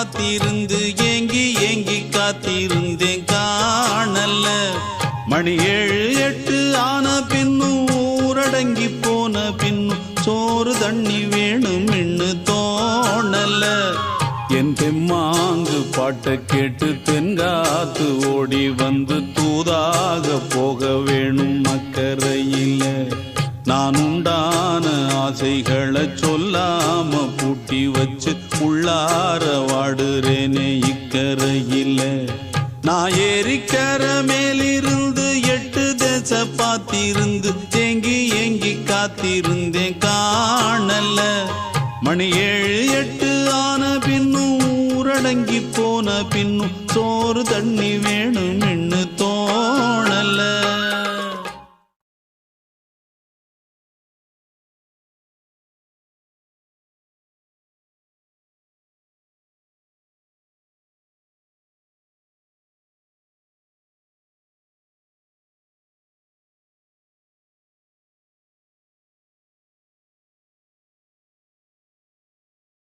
காத்திருந்து ஏங்கி ஏங்கி காத்திருந்தேன். காணல்ல. மணி ஏழு எட்டு ஆன பின்னும் ஊரடங்கி போன பின்னும் சோறு தண்ணி வேணும் இன்னு தோணல என் தெம்மாங்கு பாட்டை கேட்டு தென்காத்து ஓடி வந்து தூதாக போக வேணும் அக்கறையில நான் உண்டான ஆசைகளை சொல்லாம பூட்டி வச்சு உள்ளார வாடுறேனே இக்கரையில. நான் ஏறிக்கர மேலிருந்து எட்டு தேச பார்த்திருந்து தேங்கி ஏங்கி காத்திருந்தேன் காணல. மணி ஏழு எட்டு ஆன பின்னும் ஊரடங்கி போன பின்னும் சோறு தண்ணி வேணும்